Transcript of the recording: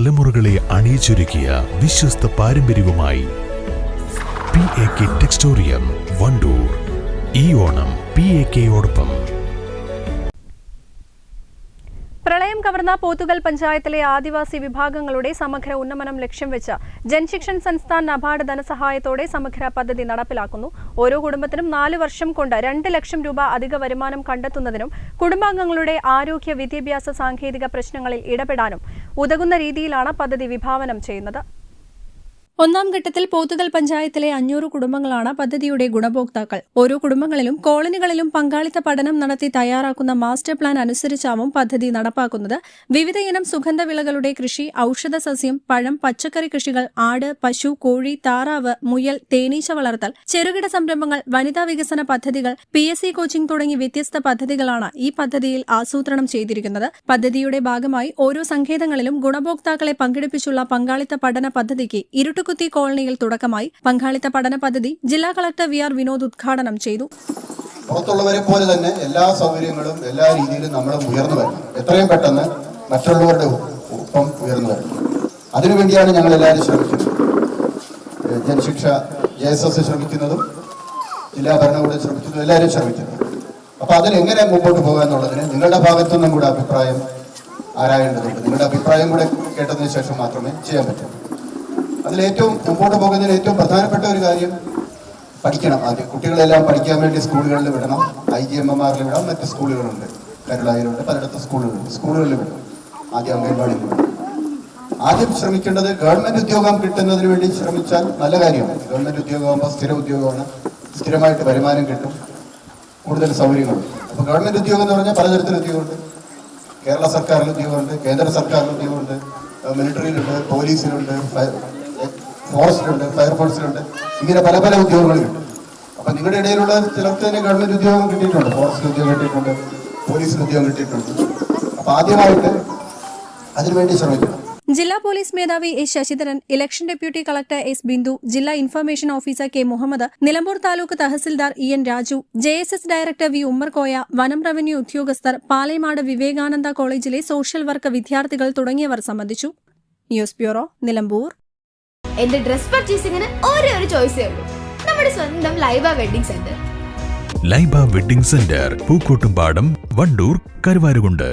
തലമുറകളെ അണിയിച്ചൊരുക്കിയ വിശ്വസ്ത പാരമ്പര്യവുമായി P A K Textorium Wandoor ഈ ഓണം പി എ കെയോടൊപ്പം പ്രളയം കവർന്ന പോത്തുകൽ പഞ്ചായത്തിലെ ആദിവാസി വിഭാഗങ്ങളുടെ സമഗ്ര ഉന്നമനം ലക്ഷ്യം വെച്ച് ജൻശിക്ഷൻ സംസ്ഥാൻ നബാർഡ് ധനസഹായത്തോടെ സമഗ്ര പദ്ധതി നടപ്പിലാക്കുന്നു. ഓരോ കുടുംബത്തിനും നാല് വർഷം കൊണ്ട് രണ്ട് ലക്ഷം രൂപ അധിക വരുമാനം കണ്ടെത്തുന്നതിനും കുടുംബാംഗങ്ങളുടെ ആരോഗ്യ വിദ്യാഭ്യാസ സാങ്കേതിക പ്രശ്നങ്ങളിൽ ഇടപെടാനും ഉതകുന്ന രീതിയിലാണ് പദ്ധതി വിഭാവനം ചെയ്യുന്നത്. ഒന്നാം ഘട്ടത്തിൽ പോത്തുകൽ പഞ്ചായത്തിലെ അഞ്ഞൂറ് കുടുംബങ്ങളാണ് പദ്ധതിയുടെ ഗുണഭോക്താക്കൾ. ഓരോ കുടുംബങ്ങളിലും കോളനികളിലും പങ്കാളിത്ത പഠനം നടത്തി തയ്യാറാക്കുന്ന മാസ്റ്റർ പ്ലാൻ അനുസരിച്ചാവും പദ്ധതി നടപ്പാക്കുന്നത്. വിവിധയിനം സുഗന്ധവിളകളുടെ കൃഷി ഔഷധ സസ്യം പഴം പച്ചക്കറി കൃഷികൾ ആട് പശു കോഴി താറാവ് മുയൽ തേനീച്ച വളർത്തൽ ചെറുകിട സംരംഭങ്ങൾ വനിതാ വികസന പദ്ധതികൾ പി എസ് സി കോച്ചിംഗ് തുടങ്ങി വ്യത്യസ്ത പദ്ധതികളാണ് ഈ പദ്ധതിയിൽ ആസൂത്രണം ചെയ്തിരിക്കുന്നത്. പദ്ധതിയുടെ ഭാഗമായി ഓരോ സങ്കേതങ്ങളിലും ഗുണഭോക്താക്കളെ പങ്കെടുപ്പിച്ചുള്ള പങ്കാളിത്ത പഠന പദ്ധതിക്ക് ഇരുട്ടുകുത്തി കോളനിയിൽ തുടക്കമായി. പങ്കാളിത്ത പഠന പദ്ധതി ജില്ലാ കളക്ടർ വി ആർ വിനോദ് ഉദ്ഘാടനം ചെയ്തു. പുറത്തുള്ളവരെ പോലെ തന്നെ എല്ലാ സൗകര്യങ്ങളും എല്ലാ രീതിയിലും നമ്മൾ ഉയർന്നു വരണം എത്രയും പെട്ടെന്ന് മറ്റുള്ളവരുടെ ഒപ്പം ഉയർന്നു വരണം അതിനുവേണ്ടിയാണ് ഞങ്ങൾ എല്ലാവരും ശ്രമിക്കുന്നത്. ജനശിക്ഷ ജെ എസ് എസ് ശ്രമിക്കുന്നതും ജില്ലാ ഭരണകൂടം ശ്രമിക്കുന്നതും എല്ലാവരും ശ്രമിക്കുന്നത് അപ്പൊ അതിലെങ്ങനെ മുമ്പോട്ട് പോകുക എന്നുള്ളതിന് നിങ്ങളുടെ ഭാഗത്തുനിന്നും കൂടെ അഭിപ്രായം ആരായേണ്ടതുണ്ട്? നിങ്ങളുടെ അഭിപ്രായം കൂടെ കേട്ടതിന് ശേഷം മാത്രമേ ചെയ്യാൻ പറ്റൂ. അതിൽ ഏറ്റവും മുമ്പോട്ട് പോകുന്നതിൽ ഏറ്റവും പ്രധാനപ്പെട്ട ഒരു കാര്യം പഠിക്കണം. ആദ്യം കുട്ടികളെല്ലാം പഠിക്കാൻ വേണ്ടി സ്കൂളുകളിൽ വിടണം. ഐ ജി എം എം ആറിൽ വിടാം. മറ്റ് സ്കൂളുകളുണ്ട്. കരുളായിലുണ്ട്. പലയിടത്തും സ്കൂളുകളുണ്ട്. സ്കൂളുകളിൽ വിടണം ആദ്യം അംഗൻവാടിയിൽ വിടണം ആദ്യം ശ്രമിക്കേണ്ടത് ഗവൺമെന്റ് ഉദ്യോഗം കിട്ടുന്നതിന് വേണ്ടി ശ്രമിച്ചാൽ നല്ല കാര്യമാണ്. ഗവൺമെന്റ് ഉദ്യോഗമാകുമ്പോൾ സ്ഥിര ഉദ്യോഗമാണ്. സ്ഥിരമായിട്ട് വരുമാനം കിട്ടും. കൂടുതൽ സൗകര്യങ്ങളുണ്ട്. അപ്പോൾ ഗവൺമെന്റ് ഉദ്യോഗം എന്ന് പറഞ്ഞാൽ പലതരത്തിൽ ഉദ്യോഗമുണ്ട്. കേരള സർക്കാരിൽ ഉദ്യോഗമുണ്ട്. കേന്ദ്ര സർക്കാരിൽ ഉദ്യോഗമുണ്ട്. മിലിറ്ററിയിലുണ്ട് പോലീസിലുണ്ട്. ഫോറസ്റ്റിലുണ്ട് ഫയർഫോഴ്സിലുണ്ട്. ഇങ്ങനെ പല പല ഉദ്യോഗങ്ങൾ കിട്ടും. അപ്പൊ നിങ്ങളുടെ ഇടയിലുള്ള ചിലർക്ക് തന്നെ ഗവൺമെന്റ് ഉദ്യോഗം കിട്ടിയിട്ടുണ്ട്. ഫോറസ്റ്റ് ഉദ്യോഗം കിട്ടിയിട്ടുണ്ട് പോലീസ് ഉദ്യോഗം കിട്ടിയിട്ടുണ്ട്. അപ്പൊ ആദ്യമായിട്ട് അതിനുവേണ്ടി ശ്രമിക്കണം. ജില്ലാ പോലീസ് മേധാവി S Sasidharan election deputy collector S Bindu ജില്ലാ information officer K Muhammad Nilambur taluk tahsildar E N Raju J S S director V Ummarkoya വനം റവന്യൂ ഉദ്യോഗസ്ഥർ പാലേമാട് വിവേകാനന്ദ കോളേജിലെ സോഷ്യൽ വർക്ക് വിദ്യാർത്ഥികൾ തുടങ്ങിയവർ സംബന്ധിച്ചു. News bureau Nilambur. എന്റെ ഡ്രസ് പർച്ചേസിംഗിന് ഒരേ ഒരു ചോയ്സേ ഉള്ളൂ. നമ്മുടെ സ്വന്തം Laiba wedding centre Laiba wedding centre Pookkottumpadam Wandoor Karuvarakundu.